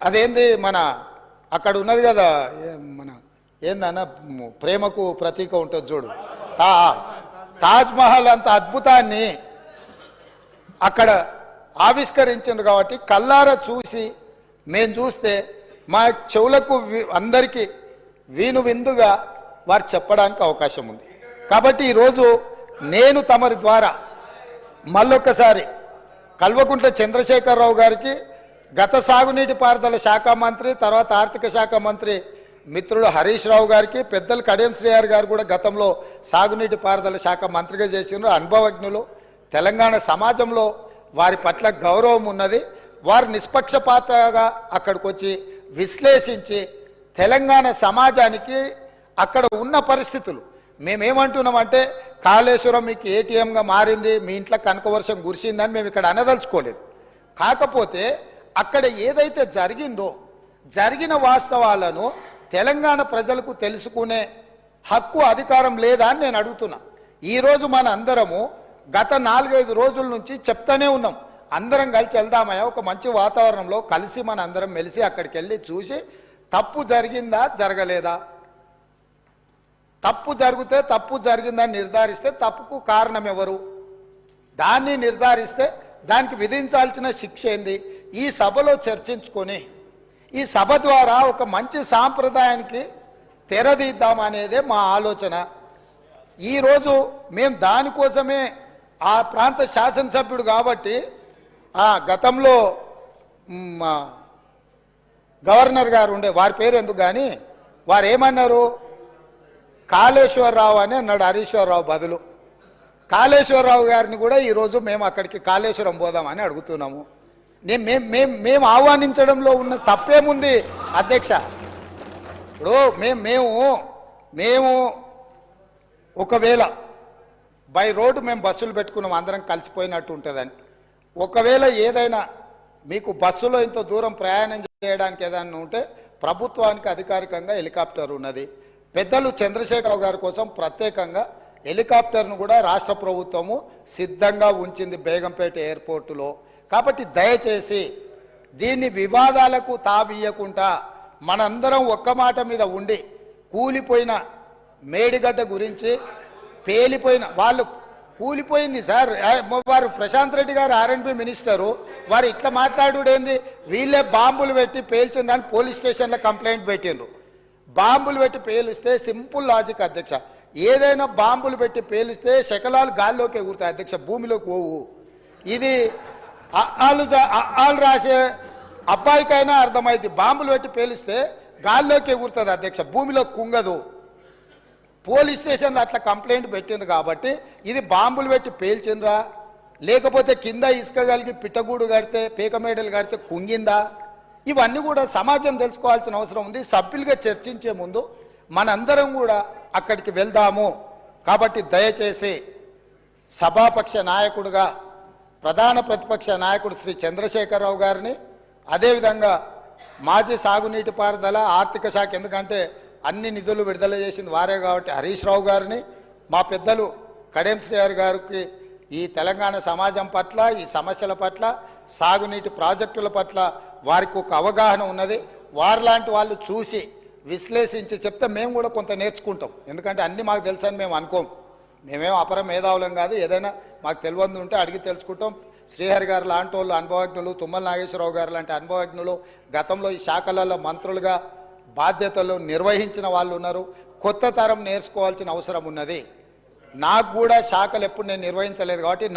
అదేంది మన అక్కడ ఉన్నది కదా మన ఏందన్న ప్రేమకు ప్రతీక ఉంటుంది చూడు. తాజ్మహల్ అంత అద్భుతాన్ని అక్కడ ఆవిష్కరించింది కాబట్టి కల్లార చూసి మేము చూస్తే మా చెవులకు అందరికీ వీణు విందుగా వారు చెప్పడానికి అవకాశం ఉంది. కాబట్టి ఈరోజు నేను తమరి ద్వారా మళ్ళొక్కసారి కల్వకుంట్ల చంద్రశేఖరరావు గారికి గత సాగునీటి పారుదల శాఖ మంత్రి తర్వాత ఆర్థిక శాఖ మంత్రి మిత్రుడు హరీష్ రావు గారికి పెద్దలు కడియం శ్రీహారి గారు కూడా గతంలో సాగునీటి పారుదల శాఖ మంత్రిగా చేసినారు అనుభవజ్ఞులు తెలంగాణ సమాజంలో వారి పట్ల గౌరవం ఉన్నది. వారు నిష్పక్షపాతగా అక్కడికి వచ్చి విశ్లేషించి తెలంగాణ సమాజానికి అక్కడ ఉన్న పరిస్థితులు. మేమేమంటున్నామంటే కాళేశ్వరం మీకు ఏటీఎంగా మారింది మీ ఇంట్లో కనక వర్షం కురిసిందని మేము ఇక్కడ అనదలుచుకోలేదు. కాకపోతే అక్కడ ఏదైతే జరిగిందో జరిగిన వాస్తవాలను తెలంగాణ ప్రజలకు తెలుసుకునే హక్కు అధికారం లేదా అని నేను అడుగుతున్నా. ఈరోజు మన అందరము గత నాలుగైదు రోజుల నుంచి చెప్తానే ఉన్నాం. అందరం కలిసి వెళ్దామయ్యా ఒక మంచి వాతావరణంలో కలిసి మన అందరం మెలిసి అక్కడికి వెళ్ళి చూసి తప్పు జరిగిందా జరగలేదా? తప్పు జరిగితే తప్పు జరిగిందని నిర్ధారిస్తే తప్పుకు కారణం ఎవరు? దాన్ని నిర్ధారిస్తే దానికి విధించాల్సిన శిక్ష ఏంది? ఈ సభలో చర్చించుకొని ఈ సభ ద్వారా ఒక మంచి సాంప్రదాయానికి తెరదీద్దామనేదే మా ఆలోచన. ఈరోజు మేము దానికోసమే ఆ ప్రాంత శాసనసభ్యుడు కాబట్టి ఆ గతంలో మా గవర్నర్ గారు ఉండే వారి పేరు ఎందుకు కానీ వారు ఏమన్నారు? కాళేశ్వరరావు అని అన్నాడు హరీశ్వరరావు బదులు. కాళేశ్వరరావు గారిని కూడా ఈరోజు మేము అక్కడికి కాళేశ్వరం పోదామని అడుగుతున్నాము. నేను మేము మేము మేము ఆహ్వానించడంలో ఉన్న తప్పేముంది అధ్యక్ష? ఇప్పుడు మేము మేము మేము ఒకవేళ బై రోడ్డు మేము బస్సులు పెట్టుకున్నాం అందరం కలిసిపోయినట్టు ఉంటుందని. ఒకవేళ ఏదైనా మీకు బస్సులో ఇంత దూరం ప్రయాణం చేయడానికి ఏదైనా ఉంటే ప్రభుత్వానికి అధికారికంగా హెలికాప్టర్ ఉన్నది. పెద్దలు చంద్రశేఖరరావు గారి కోసం ప్రత్యేకంగా హెలికాప్టర్ను కూడా రాష్ట్ర ప్రభుత్వము సిద్ధంగా ఉంచింది బేగంపేట ఎయిర్పోర్టులో. కాబట్టి దయచేసి దీన్ని వివాదాలకు తావీయకుండా మనందరం ఒక్క మాట మీద ఉండి కూలిపోయిన మేడిగడ్డ గురించి పేలిపోయిన వాళ్ళు కూలిపోయింది సార్. వారు ప్రశాంత్ రెడ్డి గారు ఆర్ఎన్బి మినిస్టరు. వారు ఇట్లా మాట్లాడుడేంది వీళ్ళే బాంబులు పెట్టి పేల్చిందని పోలీస్ స్టేషన్లో కంప్లైంట్ పెట్టిండ్రు. బాంబులు పెట్టి పేలిస్తే సింపుల్ లాజిక్ అధ్యక్ష. ఏదైనా బాంబులు పెట్టి పేలిస్తే శకలాలు గాల్లోకి ఎగురుతాయి అధ్యక్ష. భూమిలోకి పోవు. ఇది వాళ్ళు వాళ్ళు రాసే అబ్బాయికైనా అర్థమైంది బాంబులు పెట్టి పేలిస్తే గాల్లోకి ఎగురుతుంది అధ్యక్ష భూమిలో కుంగదు. పోలీస్ స్టేషన్లో అట్లా కంప్లైంట్ పెట్టింది కాబట్టి ఇది బాంబులు పెట్టి పేల్చిండ్రా? లేకపోతే కింద ఇసుక కలిగి పిట్టగూడు కడితే పీకమేడలు కడితే కుంగిందా? ఇవన్నీ కూడా సమాజం తెలుసుకోవాల్సిన అవసరం ఉంది. సభ్యులుగా చర్చించే ముందు మనందరం కూడా అక్కడికి వెళ్దాము. కాబట్టి దయచేసి సభాపక్ష నాయకుడుగా ప్రధాన ప్రతిపక్ష నాయకుడు శ్రీ చంద్రశేఖరరావు గారిని అదేవిధంగా మాజీ సాగునీటి పారుదల ఆర్థిక శాఖ ఎందుకంటే అన్ని నిధులు విడుదల చేసింది వారే కాబట్టి హరీష్ రావు గారిని మా పెద్దలు కడెం శ్రీహరి గారికి ఈ తెలంగాణ సమాజం పట్ల ఈ సమస్యల పట్ల సాగునీటి ప్రాజెక్టుల పట్ల వారికి ఒక అవగాహన ఉన్నది. వారిలాంటి వాళ్ళు చూసి విశ్లేషించి చెప్తే మేము కూడా కొంత నేర్చుకుంటాం. ఎందుకంటే అన్నీ మాకు తెలుసని మేము అనుకోం. మేమేం అపర మేధావులం కాదు. ఏదైనా మాకు తెలియంది ఉంటే అడిగి తెలుసుకుంటాం. శ్రీహరి గారు లాంటి వాళ్ళు అనుభవజ్ఞులు తుమ్మల నాగేశ్వరరావు గారు లాంటి అనుభవజ్ఞులు గతంలో ఈ శాఖలలో మంత్రులుగా బాధ్యతలు నిర్వహించిన వాళ్ళు ఉన్నారు. కొత్త తరం నేర్చుకోవాల్సిన అవసరం ఉన్నది. నాకు కూడా శాఖలు ఎప్పుడు నేను నిర్వహించలేదు కాబట్టి నా